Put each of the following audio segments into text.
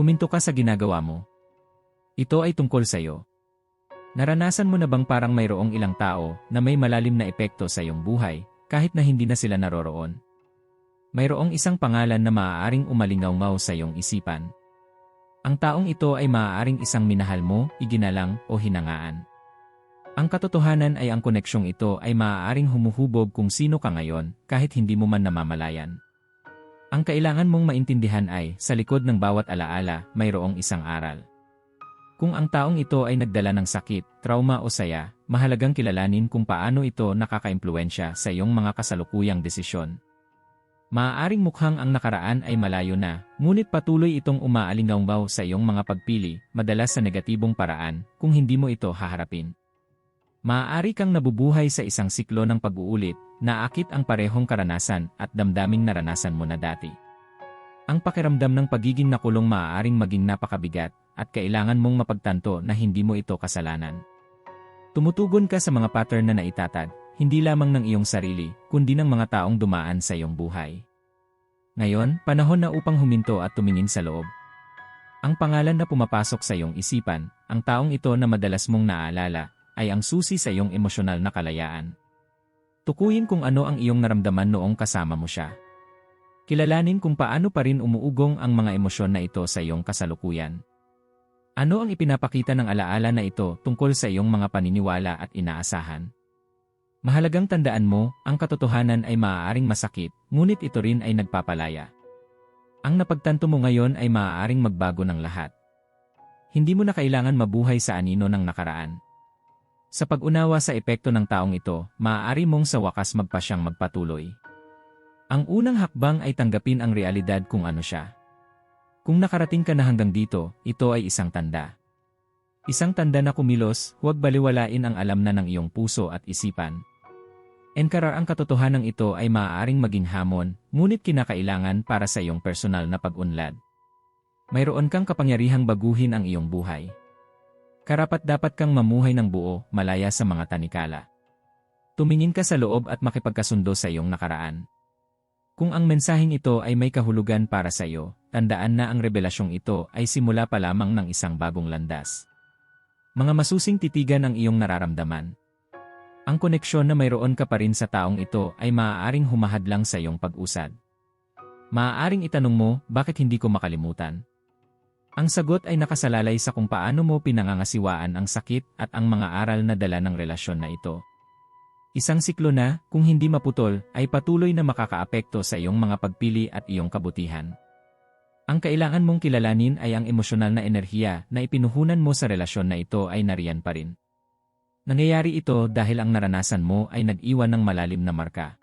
Huminto ka sa ginagawa mo. Ito ay tungkol sa iyo. Naranasan mo na bang parang mayroong ilang tao na may malalim na epekto sa iyong buhay kahit na hindi na sila naroroon? Mayroong isang pangalan na maaaring umalingaw sa iyong isipan. Ang taong ito ay maaaring isang minahal mo, iginalang, o hinangaan. Ang katotohanan ay ang koneksyong ito ay maaaring humuhubog kung sino ka ngayon kahit hindi mo man namamalayan. Ang kailangan mong maintindihan ay, sa likod ng bawat alaala, mayroong isang aral. Kung ang taong ito ay nagdala ng sakit, trauma o saya, mahalagang kilalanin kung paano ito nakakaimpluensya sa iyong mga kasalukuyang desisyon. Maaaring mukhang ang nakaraan ay malayo na, ngunit patuloy itong umaalingawbaw sa iyong mga pagpili, madalas sa negatibong paraan, kung hindi mo ito haharapin. Maaari kang nabubuhay sa isang siklo ng pag-uulit, naakit ang parehong karanasan at damdaming naranasan mo na dati. Ang pakiramdam ng pagiging nakulong maaaring maging napakabigat at kailangan mong mapagtanto na hindi mo ito kasalanan. Tumutugon ka sa mga pattern na naitatag, hindi lamang ng iyong sarili, kundi ng mga taong dumaan sa iyong buhay. Ngayon, panahon na upang huminto at tumingin sa loob. Ang pangalan na pumapasok sa iyong isipan, ang taong ito na madalas mong naaalala, ay ang susi sa iyong emosyonal na kalayaan. Tukuyin kung ano ang iyong naramdaman noong kasama mo siya. Kilalanin kung paano pa rin umuugong ang mga emosyon na ito sa iyong kasalukuyan. Ano ang ipinapakita ng alaala na ito tungkol sa iyong mga paniniwala at inaasahan? Mahalagang tandaan mo, ang katotohanan ay maaaring masakit, ngunit ito rin ay nagpapalaya. Ang napagtanto mo ngayon ay maaaring magbago ng lahat. Hindi mo na kailangan mabuhay sa anino ng nakaraan. Sa pag-unawa sa epekto ng taong ito, maaari mong sa wakas magpasyang magpatuloy. Ang unang hakbang ay tanggapin ang realidad kung ano siya. Kung nakarating ka na hanggang dito, ito ay isang tanda. Isang tanda na kumilos, huwag baliwalain ang alam na ng iyong puso at isipan. Enkarar ang katotohanan ito ay maaaring maging hamon, ngunit kinakailangan para sa iyong personal na pag-unlad. Mayroon kang kapangyarihang baguhin ang iyong buhay. Karapat dapat kang mamuhay ng buo, malaya sa mga tanikala. Tumingin ka sa loob at makipagkasundo sa iyong nakaraan. Kung ang mensaheng ito ay may kahulugan para sa iyo, tandaan na ang revelasyong ito ay simula pa lamang ng isang bagong landas. Mga masusing titigan ang iyong nararamdaman. Ang koneksyon na mayroon ka pa rin sa taong ito ay maaaring humahadlang sa iyong pag-usad. Maaaring itanong mo, bakit hindi ko makalimutan? Ang sagot ay nakasalalay sa kung paano mo pinangangasiwaan ang sakit at ang mga aral na dala ng relasyon na ito. Isang siklo na, kung hindi maputol, ay patuloy na makakaapekto sa iyong mga pagpili at iyong kabutihan. Ang kailangan mong kilalanin ay ang emosyonal na enerhiya na ipinuhunan mo sa relasyon na ito ay nariyan pa rin. Nangyayari ito dahil ang naranasan mo ay nag-iwan ng malalim na marka.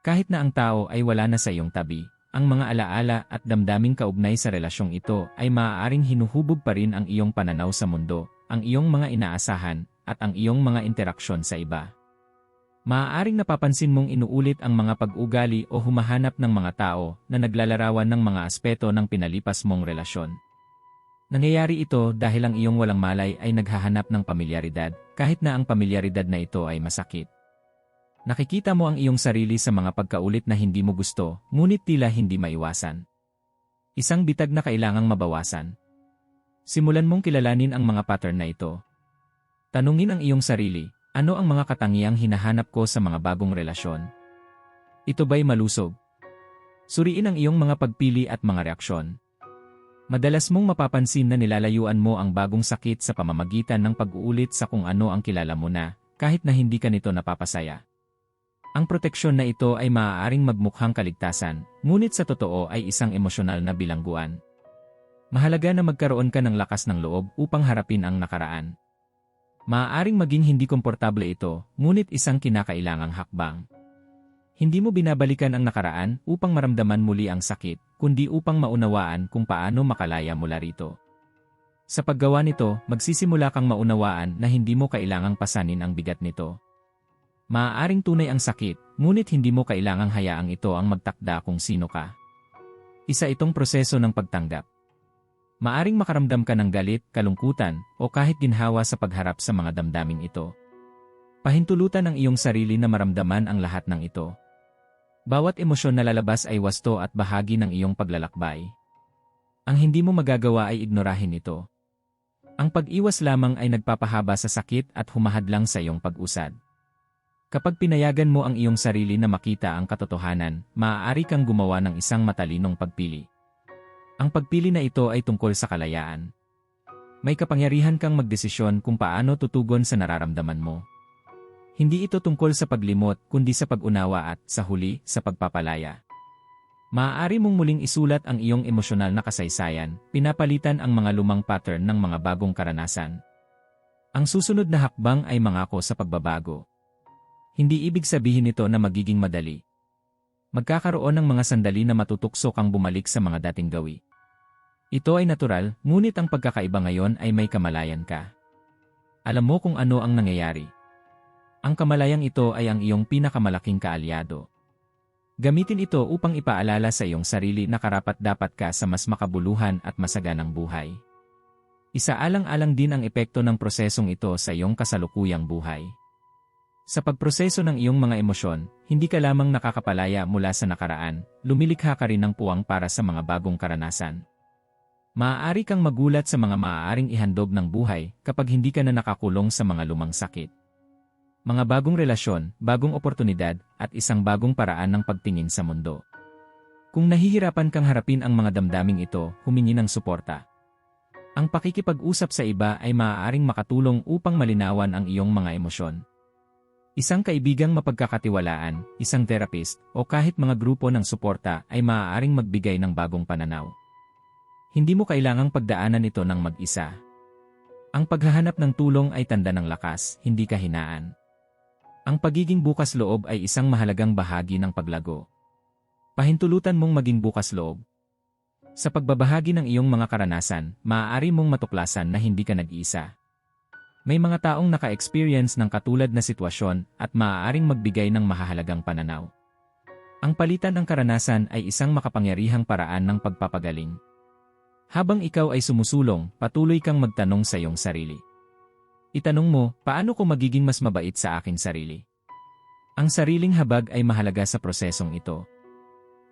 Kahit na ang tao ay wala na sa iyong tabi, ang mga alaala at damdaming kaugnay sa relasyong ito ay maaaring hinuhubog pa rin ang iyong pananaw sa mundo, ang iyong mga inaasahan, at ang iyong mga interaksyon sa iba. Maaaring napapansin mong inuulit ang mga pag-ugali o humahanap ng mga tao na naglalarawan ng mga aspeto ng pinalipas mong relasyon. Nangyayari ito dahil ang iyong walang malay ay naghahanap ng pamilyaridad, kahit na ang pamilyaridad na ito ay masakit. Nakikita mo ang iyong sarili sa mga pagkaulit na hindi mo gusto, ngunit tila hindi maiwasan. Isang bitag na kailangang mabawasan. Simulan mong kilalanin ang mga pattern na ito. Tanungin ang iyong sarili, ano ang mga katangiang hinahanap ko sa mga bagong relasyon? Ito ba'y malusog? Suriin ang iyong mga pagpili at mga reaksyon. Madalas mong mapapansin na nilalayuan mo ang bagong sakit sa pamamagitan ng pag-uulit sa kung ano ang kilala mo na, kahit na hindi ka nito napapasaya. Ang proteksyon na ito ay maaaring magmukhang kaligtasan, ngunit sa totoo ay isang emosyonal na bilangguan. Mahalaga na magkaroon ka ng lakas ng loob upang harapin ang nakaraan. Maaaring maging hindi komportable ito, ngunit isang kinakailangang hakbang. Hindi mo binabalikan ang nakaraan upang maramdaman muli ang sakit, kundi upang maunawaan kung paano makalaya mula rito. Sa paggawa nito, magsisimula kang maunawaan na hindi mo kailangang pasanin ang bigat nito. Maaaring tunay ang sakit, ngunit hindi mo kailangang hayaang ito ang magtakda kung sino ka. Isa itong proseso ng pagtanggap. Maaring makaramdam ka ng galit, kalungkutan, o kahit ginhawa sa pagharap sa mga damdaming ito. Pahintulutan ang iyong sarili na maramdaman ang lahat ng ito. Bawat emosyon na lalabas ay wasto at bahagi ng iyong paglalakbay. Ang hindi mo magagawa ay ignorahin ito. Ang pag-iwas lamang ay nagpapahaba sa sakit at humahadlang sa iyong pag-usad. Kapag pinayagan mo ang iyong sarili na makita ang katotohanan, maaari kang gumawa ng isang matalinong pagpili. Ang pagpili na ito ay tungkol sa kalayaan. May kapangyarihan kang magdesisyon kung paano tutugon sa nararamdaman mo. Hindi ito tungkol sa paglimot kundi sa pag-unawa at, sa huli, sa pagpapalaya. Maaari mong muling isulat ang iyong emosyonal na kasaysayan, pinapalitan ang mga lumang pattern ng mga bagong karanasan. Ang susunod na hakbang ay mangako sa pagbabago. Hindi ibig sabihin nito na magiging madali. Magkakaroon ng mga sandali na matutukso kang bumalik sa mga dating gawi. Ito ay natural, ngunit ang pagkakaiba ngayon ay may kamalayan ka. Alam mo kung ano ang nangyayari. Ang kamalayang ito ay ang iyong pinakamalaking kaalyado. Gamitin ito upang ipaalala sa iyong sarili na karapat-dapat ka sa mas makabuluhan at masaganang buhay. Isaalang-alang din ang epekto ng prosesong ito sa iyong kasalukuyang buhay. Sa pagproseso ng iyong mga emosyon, hindi ka lamang nakakapalaya mula sa nakaraan, lumilikha ka rin ng puwang para sa mga bagong karanasan. Maaari kang magulat sa mga maaaring ihandog ng buhay kapag hindi ka na nakakulong sa mga lumang sakit. Mga bagong relasyon, bagong oportunidad, at isang bagong paraan ng pagtingin sa mundo. Kung nahihirapan kang harapin ang mga damdaming ito, humingi ng suporta. Ang pakikipag-usap sa iba ay maaaring makatulong upang malinawan ang iyong mga emosyon. Isang kaibigang mapagkakatiwalaan, isang therapist, o kahit mga grupo ng suporta ay maaaring magbigay ng bagong pananaw. Hindi mo kailangang pagdaanan ito ng mag-isa. Ang paghahanap ng tulong ay tanda ng lakas, hindi kahinaan. Ang pagiging bukas loob ay isang mahalagang bahagi ng paglago. Pahintulutan mong maging bukas loob. Sa pagbabahagi ng iyong mga karanasan, maaari mong matuklasan na hindi ka nag-iisa. May mga taong naka-experience ng katulad na sitwasyon at maaaring magbigay ng mahahalagang pananaw. Ang palitan ng karanasan ay isang makapangyarihang paraan ng pagpapagaling. Habang ikaw ay sumusulong, patuloy kang magtanong sa iyong sarili. Itanong mo, paano ko magiging mas mabait sa akin sarili? Ang sariling habag ay mahalaga sa prosesong ito.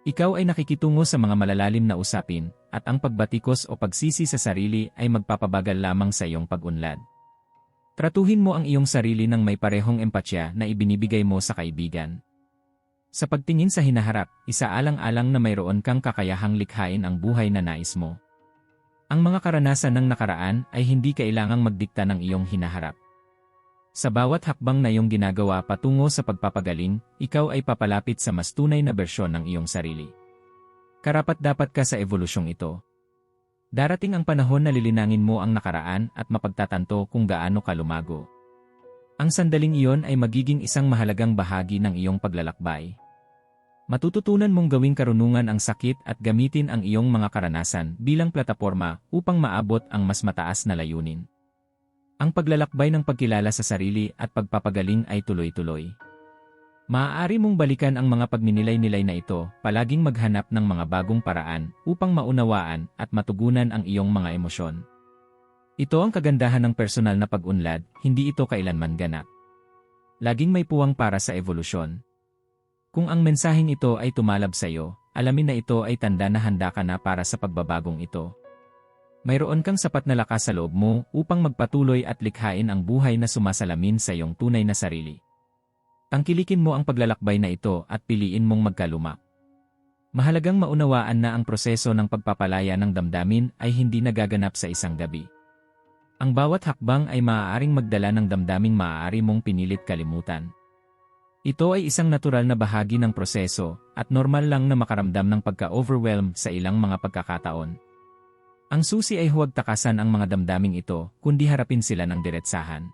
Ikaw ay nakikitungo sa mga malalalim na usapin, at ang pagbatikos o pagsisi sa sarili ay magpapabagal lamang sa iyong pag-unlad. Tratuhin mo ang iyong sarili ng may parehong empatya na ibinibigay mo sa kaibigan. Sa pagtingin sa hinaharap, isaalang-alang na mayroon kang kakayahang likhain ang buhay na nais mo. Ang mga karanasan ng nakaraan ay hindi kailangang magdikta ng iyong hinaharap. Sa bawat hakbang na iyong ginagawa patungo sa pagpapagaling, ikaw ay papalapit sa mas tunay na bersyon ng iyong sarili. Karapat dapat ka sa evolusyong ito. Darating ang panahon na lilinangin mo ang nakaraan at mapagtatanto kung gaano ka lumago. Ang sandaling iyon ay magiging isang mahalagang bahagi ng iyong paglalakbay. Matututunan mong gawing karunungan ang sakit at gamitin ang iyong mga karanasan bilang plataporma upang maabot ang mas mataas na layunin. Ang paglalakbay ng pagkilala sa sarili at pagpapagaling ay tuloy-tuloy. Maaari mong balikan ang mga pagninilay-nilay na ito, palaging maghanap ng mga bagong paraan upang maunawaan at matugunan ang iyong mga emosyon. Ito ang kagandahan ng personal na pag-unlad, hindi ito kailanman ganap. Laging may puwang para sa evolusyon. Kung ang mensaheng ito ay tumalab sa iyo, alamin na ito ay tanda na handa ka na para sa pagbabagong ito. Mayroon kang sapat na lakas sa loob mo upang magpatuloy at likhain ang buhay na sumasalamin sa iyong tunay na sarili. Tangkilikin mo ang paglalakbay na ito at piliin mong magkalumak. Mahalagang maunawaan na ang proseso ng pagpapalaya ng damdamin ay hindi nagaganap sa isang gabi. Ang bawat hakbang ay maaaring magdala ng damdaming maaari mong pinilit kalimutan. Ito ay isang natural na bahagi ng proseso at normal lang na makaramdam ng pagka-overwhelm sa ilang mga pagkakataon. Ang susi ay huwag takasan ang mga damdaming ito, kundi harapin sila ng diretsahan.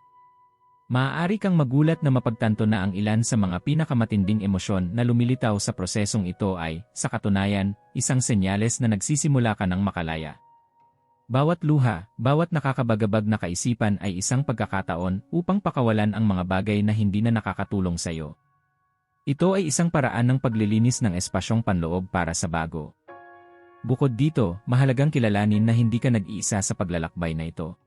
Maaari kang magulat na mapagtanto na ang ilan sa mga pinakamatinding emosyon na lumilitaw sa prosesong ito ay, sa katunayan, isang senyales na nagsisimula ka ng makalaya. Bawat luha, bawat nakakabagabag na kaisipan ay isang pagkakataon upang pakawalan ang mga bagay na hindi na nakakatulong sa iyo. Ito ay isang paraan ng paglilinis ng espasyong panloob para sa bago. Bukod dito, mahalagang kilalanin na hindi ka nag-iisa sa paglalakbay na ito.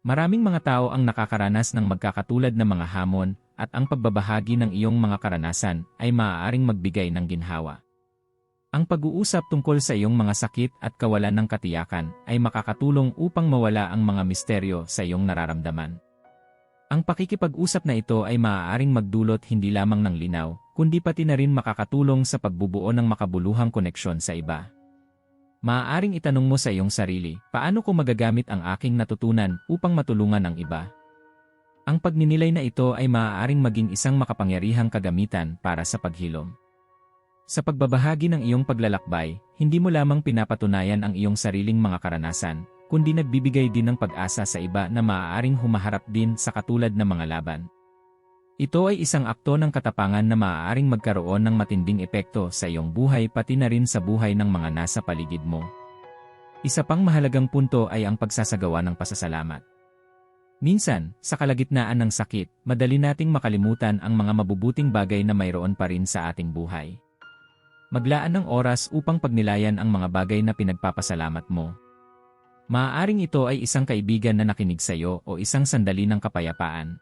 Maraming mga tao ang nakakaranas ng magkakatulad na mga hamon at ang pagbabahagi ng iyong mga karanasan ay maaaring magbigay ng ginhawa. Ang pag-uusap tungkol sa iyong mga sakit at kawalan ng katiyakan ay makakatulong upang mawala ang mga misteryo sa iyong nararamdaman. Ang pakikipag-usap na ito ay maaaring magdulot hindi lamang ng linaw, kundi pati na rin makakatulong sa pagbubuo ng makabuluhang koneksyon sa iba. Maaaring itanong mo sa iyong sarili, paano ko magagamit ang aking natutunan upang matulungan ang iba? Ang pagninilay na ito ay maaaring maging isang makapangyarihang kagamitan para sa paghilom. Sa pagbabahagi ng iyong paglalakbay, hindi mo lamang pinapatunayan ang iyong sariling mga karanasan, kundi nagbibigay din ng pag-asa sa iba na maaaring humaharap din sa katulad na mga laban. Ito ay isang akto ng katapangan na maaaring magkaroon ng matinding epekto sa iyong buhay pati na rin sa buhay ng mga nasa paligid mo. Isa pang mahalagang punto ay ang pagsasagawa ng pasasalamat. Minsan, sa kalagitnaan ng sakit, madali nating makalimutan ang mga mabubuting bagay na mayroon pa rin sa ating buhay. Maglaan ng oras upang pagnilayan ang mga bagay na pinagpapasalamat mo. Maaaring ito ay isang kaibigan na nakinig sa iyo o isang sandali ng kapayapaan.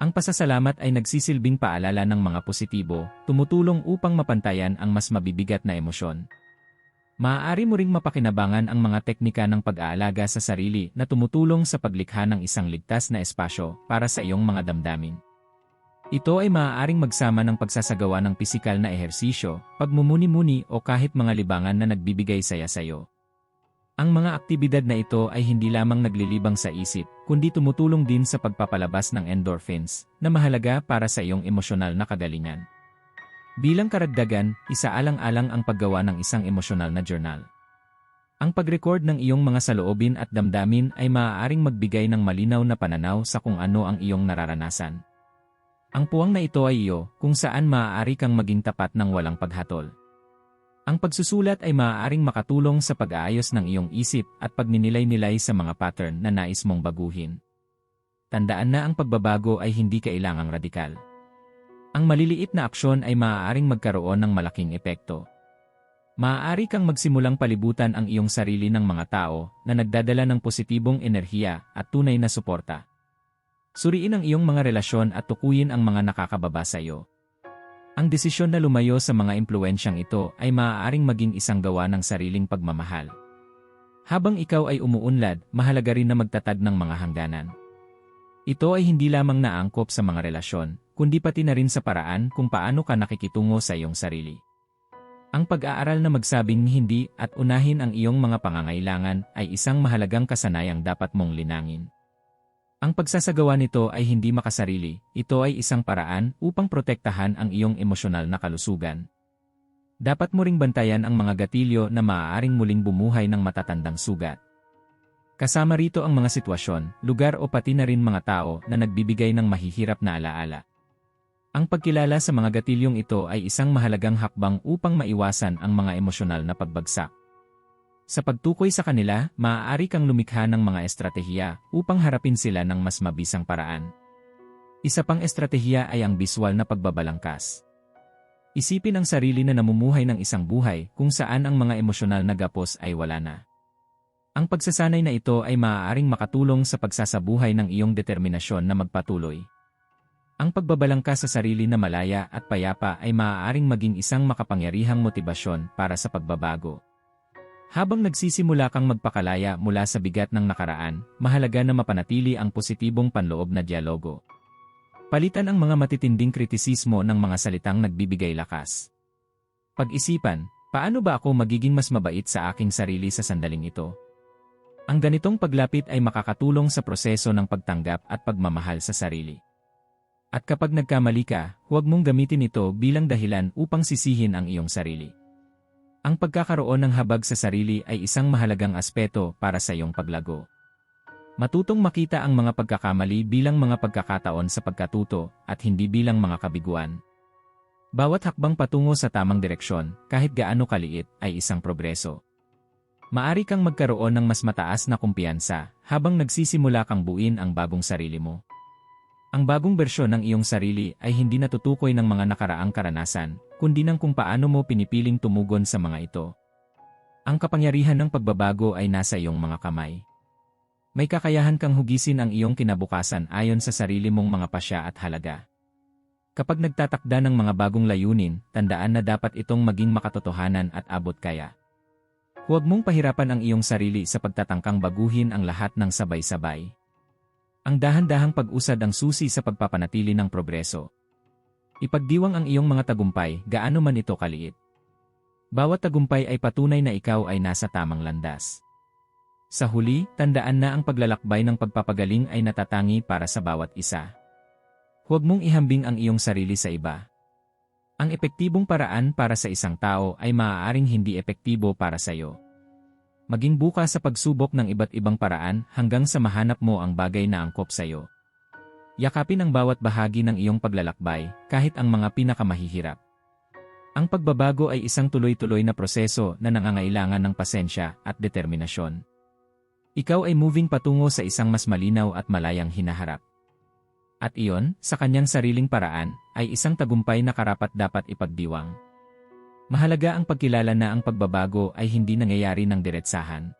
Ang pasasalamat ay nagsisilbing paalala ng mga positibo, tumutulong upang mapantayan ang mas mabibigat na emosyon. Maaari mo ring mapakinabangan ang mga teknika ng pag-aalaga sa sarili na tumutulong sa paglikha ng isang ligtas na espasyo para sa iyong mga damdamin. Ito ay maaaring magsama ng pagsasagawa ng pisikal na ehersisyo, pagmumuni-muni o kahit mga libangan na nagbibigay saya sa iyo. Ang mga aktibidad na ito ay hindi lamang naglilibang sa isip, kundi tumutulong din sa pagpapalabas ng endorphins, na mahalaga para sa iyong emosyonal na kagalingan. Bilang karagdagan, isaalang-alang ang paggawa ng isang emosyonal na journal. Ang pag-record ng iyong mga saloobin at damdamin ay maaaring magbigay ng malinaw na pananaw sa kung ano ang iyong nararanasan. Ang puwang na ito ay iyo, kung saan maaari kang maging tapat ng walang paghatol. Ang pagsusulat ay maaaring makatulong sa pag-aayos ng iyong isip at pagninilay-nilay sa mga pattern na nais mong baguhin. Tandaan na ang pagbabago ay hindi kailangang radikal. Ang maliliit na aksyon ay maaaring magkaroon ng malaking epekto. Maaari kang magsimulang palibutan ang iyong sarili ng mga tao na nagdadala ng positibong enerhiya at tunay na suporta. Suriin ang iyong mga relasyon at tukuyin ang mga nakakababa sa iyo. Ang desisyon na lumayo sa mga impluensyang ito ay maaaring maging isang gawa ng sariling pagmamahal. Habang ikaw ay umuunlad, mahalaga rin na magtatag ng mga hangganan. Ito ay hindi lamang naangkop sa mga relasyon, kundi pati na rin sa paraan kung paano ka nakikitungo sa iyong sarili. Ang pag-aaral na magsabing hindi at unahin ang iyong mga pangangailangan ay isang mahalagang kasanayang dapat mong linangin. Ang pagsasagawa nito ay hindi makasarili, ito ay isang paraan upang protektahan ang iyong emosyonal na kalusugan. Dapat mo ring bantayan ang mga gatilyo na maaaring muling bumuhay ng matatandang sugat. Kasama rito ang mga sitwasyon, lugar o pati na rin mga tao na nagbibigay ng mahihirap na alaala. Ang pagkilala sa mga gatilyong ito ay isang mahalagang hakbang upang maiwasan ang mga emosyonal na pagbagsak. Sa pagtukoy sa kanila, maaari kang lumikha ng mga estratehiya upang harapin sila ng mas mabisang paraan. Isa pang estratehiya ay ang biswal na pagbabalangkas. Isipin ang sarili na namumuhay ng isang buhay kung saan ang mga emosyonal na gapos ay wala na. Ang pagsasanay na ito ay maaaring makatulong sa pagsasabuhay ng iyong determinasyon na magpatuloy. Ang pagbabalangkas sa sarili na malaya at payapa ay maaaring maging isang makapangyarihang motibasyon para sa pagbabago. Habang nagsisimula kang magpakalaya mula sa bigat ng nakaraan, mahalaga na mapanatili ang positibong panloob na dialogo. Palitan ang mga matitinding kritisismo ng mga salitang nagbibigay lakas. Pag-isipan, paano ba ako magiging mas mabait sa aking sarili sa sandaling ito? Ang ganitong paglapit ay makakatulong sa proseso ng pagtanggap at pagmamahal sa sarili. At kapag nagkamali ka, huwag mong gamitin ito bilang dahilan upang sisihin ang iyong sarili. Ang pagkakaroon ng habag sa sarili ay isang mahalagang aspeto para sa iyong paglago. Matutong makita ang mga pagkakamali bilang mga pagkakataon sa pagkatuto at hindi bilang mga kabiguan. Bawat hakbang patungo sa tamang direksyon, kahit gaano kaliit, ay isang progreso. Maari kang magkaroon ng mas mataas na kumpiyansa habang nagsisimula kang buuin ang bagong sarili mo. Ang bagong bersyon ng iyong sarili ay hindi natutukoy ng mga nakaraang karanasan, kundi ng kung paano mo pinipiling tumugon sa mga ito. Ang kapangyarihan ng pagbabago ay nasa iyong mga kamay. May kakayahan kang hugisin ang iyong kinabukasan ayon sa sarili mong mga pasya at halaga. Kapag nagtatakda ng mga bagong layunin, tandaan na dapat itong maging makatotohanan at abot kaya. Huwag mong pahirapan ang iyong sarili sa pagtatangkang baguhin ang lahat ng sabay-sabay. Ang dahan-dahang pag-usad ang susi sa pagpapanatili ng progreso. Ipagdiwang ang iyong mga tagumpay, gaano man ito kaliit. Bawat tagumpay ay patunay na ikaw ay nasa tamang landas. Sa huli, tandaan na ang paglalakbay ng pagpapagaling ay natatangi para sa bawat isa. Huwag mong ihambing ang iyong sarili sa iba. Ang epektibong paraan para sa isang tao ay maaaring hindi epektibo para sa iyo. Maging bukas sa pagsubok ng iba't ibang paraan hanggang sa mahanap mo ang bagay na angkop sa iyo. Yakapin ang bawat bahagi ng iyong paglalakbay, kahit ang mga pinakamahihirap. Ang pagbabago ay isang tuloy-tuloy na proseso na nangangailangan ng pasensya at determinasyon. Ikaw ay moving patungo sa isang mas malinaw at malayang hinaharap. At iyon, sa kanyang sariling paraan, ay isang tagumpay na karapat dapat ipagdiwang. Mahalaga ang pagkilala na ang pagbabago ay hindi nangyayari ng diretsahan.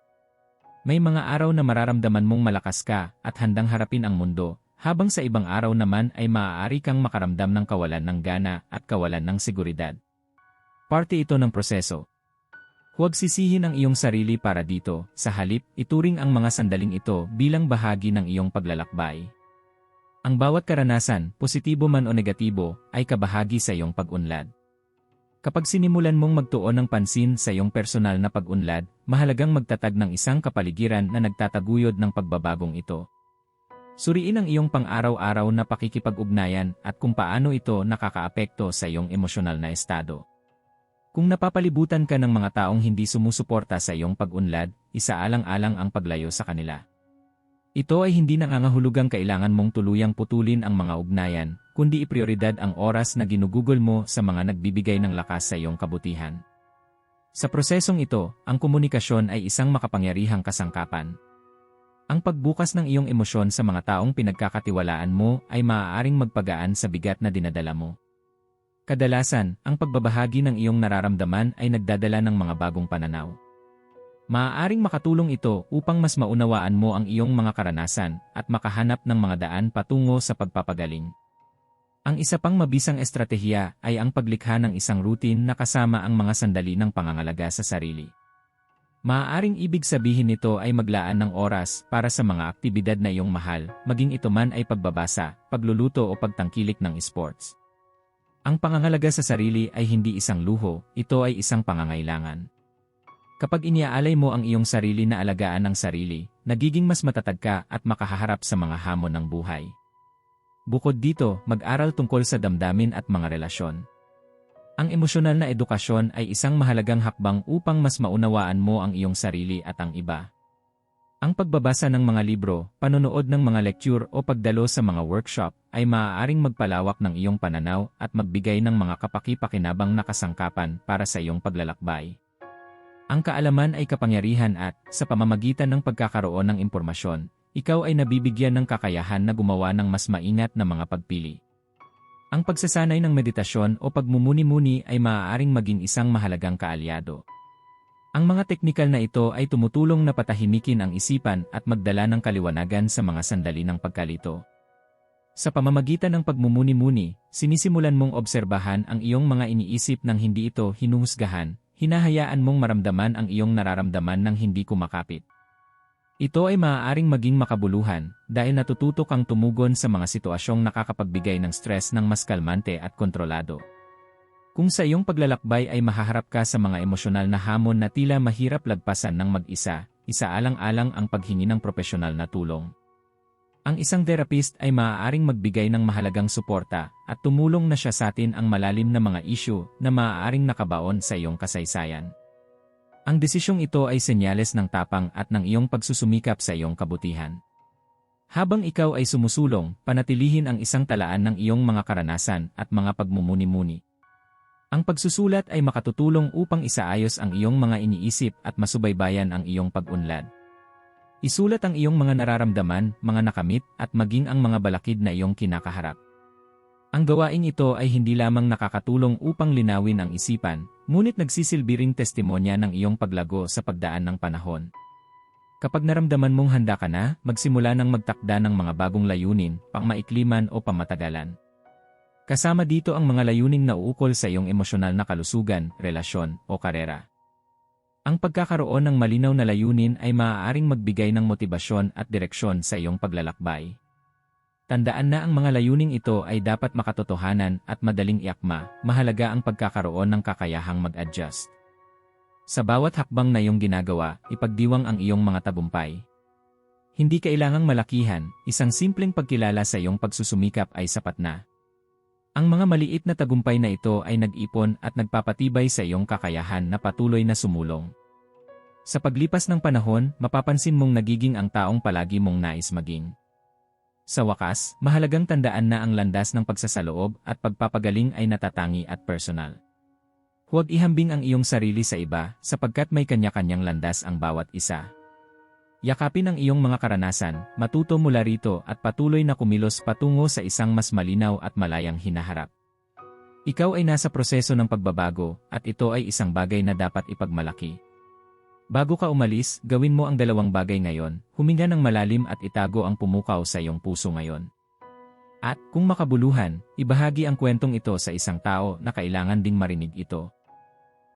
May mga araw na mararamdaman mong malakas ka at handang harapin ang mundo, habang sa ibang araw naman ay maaari kang makaramdam ng kawalan ng gana at kawalan ng seguridad. Parte ito ng proseso. Huwag sisihin ang iyong sarili para dito, sa halip, ituring ang mga sandaling ito bilang bahagi ng iyong paglalakbay. Ang bawat karanasan, positibo man o negatibo, ay kabahagi sa iyong pag-unlad. Kapag sinimulan mong magtuon ng pansin sa iyong personal na pag-unlad, mahalagang magtatag ng isang kapaligiran na nagtataguyod ng pagbabagong ito. Suriin ang iyong pang-araw-araw na pakikipag-ugnayan at kung paano ito nakakaapekto sa iyong emosyonal na estado. Kung napapalibutan ka ng mga taong hindi sumusuporta sa iyong pag-unlad, isaalang-alang ang paglayo sa kanila. Ito ay hindi nangangahulugang kailangan mong tuluyang putulin ang mga ugnayan, kundi iprioridad ang oras na ginugugol mo sa mga nagbibigay ng lakas sa iyong kabutihan. Sa prosesong ito, ang komunikasyon ay isang makapangyarihang kasangkapan. Ang pagbukas ng iyong emosyon sa mga taong pinagkakatiwalaan mo ay maaaring magpagaan sa bigat na dinadala mo. Kadalasan, ang pagbabahagi ng iyong nararamdaman ay nagdadala ng mga bagong pananaw. Maaaring makatulong ito upang mas maunawaan mo ang iyong mga karanasan at makahanap ng mga daan patungo sa pagpapagaling. Ang isa pang mabisang estratehiya ay ang paglikha ng isang routine na kasama ang mga sandali ng pangangalaga sa sarili. Maaaring ibig sabihin nito ay maglaan ng oras para sa mga aktibidad na iyong mahal, maging ito man ay pagbabasa, pagluluto o pagtangkilik ng sports. Ang pangangalaga sa sarili ay hindi isang luho, ito ay isang pangangailangan. Kapag iniaalay mo ang iyong sarili na alagaan ng sarili, nagiging mas matatag ka at makahaharap sa mga hamon ng buhay. Bukod dito, mag-aral tungkol sa damdamin at mga relasyon. Ang emosyonal na edukasyon ay isang mahalagang hakbang upang mas maunawaan mo ang iyong sarili at ang iba. Ang pagbabasa ng mga libro, panonood ng mga lecture o pagdalo sa mga workshop ay maaaring magpalawak ng iyong pananaw at magbigay ng mga kapaki-pakinabang na kasangkapan para sa iyong paglalakbay. Ang kaalaman ay kapangyarihan at, sa pamamagitan ng pagkakaroon ng impormasyon, ikaw ay nabibigyan ng kakayahan na gumawa ng mas maingat na mga pagpili. Ang pagsasanay ng meditasyon o pagmumuni-muni ay maaaring maging isang mahalagang kaalyado. Ang mga teknikal na ito ay tumutulong na patahimikin ang isipan at magdala ng kaliwanagan sa mga sandali ng pagkalito. Sa pamamagitan ng pagmumuni-muni, sinisimulan mong obserbahan ang iyong mga iniisip nang hindi ito hinuhusgahan, hinahayaan mong maramdaman ang iyong nararamdaman ng hindi kumakapit. Ito ay maaaring maging makabuluhan dahil natututo kang tumugon sa mga sitwasyong nakakapagbigay ng stress ng mas kalmante at kontrolado. Kung sa iyong paglalakbay ay mahaharap ka sa mga emosyonal na hamon na tila mahirap lagpasan ng mag-isa, isaalang-alang ang paghingi ng profesional na tulong. Ang isang therapist ay maaaring magbigay ng mahalagang suporta at tumulong na siya sa atin ang malalim na mga isyu na maaaring nakabaon sa iyong kasaysayan. Ang desisyong ito ay senyales ng tapang at ng iyong pagsusumikap sa iyong kabutihan. Habang ikaw ay sumusulong, panatilihin ang isang talaan ng iyong mga karanasan at mga pagmumuni-muni. Ang pagsusulat ay makatutulong upang isaayos ang iyong mga iniisip at masubaybayan ang iyong pag-unlad. Isulat ang iyong mga nararamdaman, mga nakamit, at maging ang mga balakid na iyong kinakaharap. Ang gawain ito ay hindi lamang nakakatulong upang linawin ang isipan, ngunit nagsisilbi ring testimonya ng iyong paglago sa pagdaan ng panahon. Kapag naramdaman mong handa ka na, magsimula ng magtakda ng mga bagong layunin, pangmaikliman o pamatagalan. Kasama dito ang mga layuning na uukol sa iyong emosyonal na kalusugan, relasyon, o karera. Ang pagkakaroon ng malinaw na layunin ay maaaring magbigay ng motibasyon at direksyon sa iyong paglalakbay. Tandaan na ang mga layuning ito ay dapat makatotohanan at madaling iakma, mahalaga ang pagkakaroon ng kakayahang mag-adjust. Sa bawat hakbang na iyong ginagawa, ipagdiwang ang iyong mga tabumpay. Hindi kailangang malakihan, isang simpleng pagkilala sa iyong pagsusumikap ay sapat na. Ang mga maliit na tagumpay na ito ay nag-ipon at nagpapatibay sa iyong kakayahan na patuloy na sumulong. Sa paglipas ng panahon, mapapansin mong nagiging ang taong palagi mong nais maging. Sa wakas, mahalagang tandaan na ang landas ng pagsasaloob at pagpapagaling ay natatangi at personal. Huwag ihambing ang iyong sarili sa iba sapagkat may kanya-kanyang landas ang bawat isa. Yakapin ang iyong mga karanasan, matuto mula rito at patuloy na kumilos patungo sa isang mas malinaw at malayang hinaharap. Ikaw ay nasa proseso ng pagbabago at ito ay isang bagay na dapat ipagmalaki. Bago ka umalis, gawin mo ang dalawang bagay ngayon, huminga ng malalim at itago ang pumukaw sa iyong puso ngayon. At, kung makabuluhan, ibahagi ang kwentong ito sa isang tao na kailangan ding marinig ito.